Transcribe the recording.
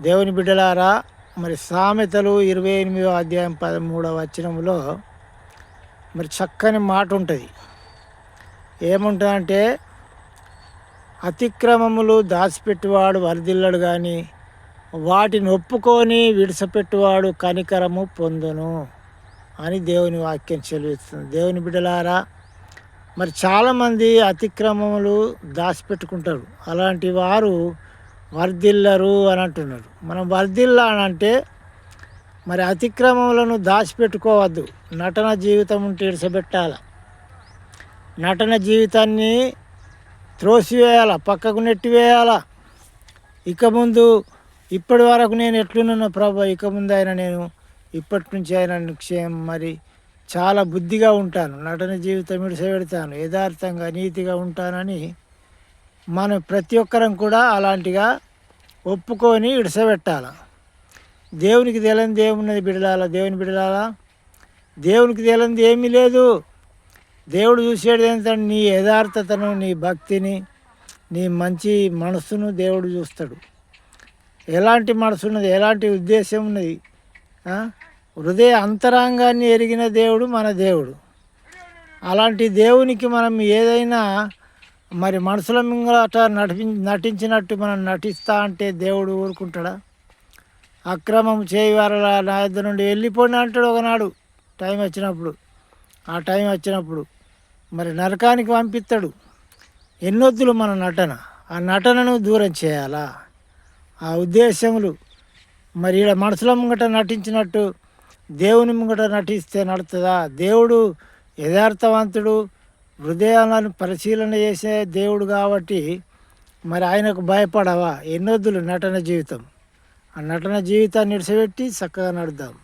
దేవుని బిడ్డలారా మరి సామెతలు ఇరవై ఎనిమిదో అధ్యాయం పదమూడవ వచనంలో మరి చక్కని మాట ఉంటుంది ఏముంటుందంటే అతిక్రమములు దాచిపెట్టువాడు వరదిల్లడు కానీ వాటిని ఒప్పుకొని విడిచిపెట్టువాడు కనికరము పొందును అని దేవుని వాక్యం చెల్లిస్తుంది. దేవుని బిడ్డలారా మరి చాలామంది అతిక్రమములు దాచిపెట్టుకుంటారు. అలాంటి వారు వర్ధిల్లరు అని అంటున్నారు మనం వర్ధిల్లా అని అంటే మరి అతిక్రమములను దాచిపెట్టుకోవద్దు. నటన జీవితం ఉంటే నటన జీవితాన్ని త్రోసివేయాల పక్కకు నెట్టివేయాల. ఇక ముందు ఇప్పటి వరకు నేను ఎట్లున్నాను ప్రభా ఇక ముందు అయినా నేను ఇప్పటి నుంచి అయినా క్షేమం మరి చాలా బుద్ధిగా ఉంటాను. నటన జీవితం ఇడిసబెడతాను. యథార్థంగా నీతిగా ఉంటానని మనం ప్రతి ఒక్కరం కూడా అలాంటిగా ఒప్పుకొని ఇడిసబెట్టాల. దేవునికి తెలియని దేవున్నది బిడలాల దేవుని బిడలాల దేవునికి తెలియనిది ఏమీ లేదు. దేవుడు చూసేది ఏంటంటే నీ యథార్థతను నీ భక్తిని నీ మంచి మనసును దేవుడు చూస్తాడు. ఎలాంటి మనసు ఉన్నది? ఎలాంటి ఉద్దేశం ఉన్నది? హృదయ అంతరాంగాన్ని ఎరిగిన దేవుడు మన దేవుడు. అలాంటి దేవునికి మనం ఏదైనా మరి మనసుల మింగట నటి నటించినట్టు మనం నటిస్తా అంటే దేవుడు ఊరుకుంటాడా? అక్రమం చేయవారల నా ఇద్దరు నుండి వెళ్ళిపోయిన అంటాడు ఒకనాడు. టైం వచ్చినప్పుడు. ఆ టైం వచ్చినప్పుడు మరి నరకానికి పంపిస్తాడు. ఎన్నొద్దులు మన నటన? ఆ నటనను దూరం చేయాలా? ఆ ఉద్దేశములు మరి ఈడ మనసుల ముంగట నటించినట్టు దేవుని ముంగట నటిస్తే నడుతుందా? దేవుడు యథార్థవంతుడు హృదయాలను పరిశీలన చేసే దేవుడు కాబట్టి మరి ఆయనకు భయపడవా? ఎన్నొద్దులు నటన జీవితం. ఆ నటన జీవితాన్ని నిడిచిపెట్టి చక్కగా నడుద్దాం.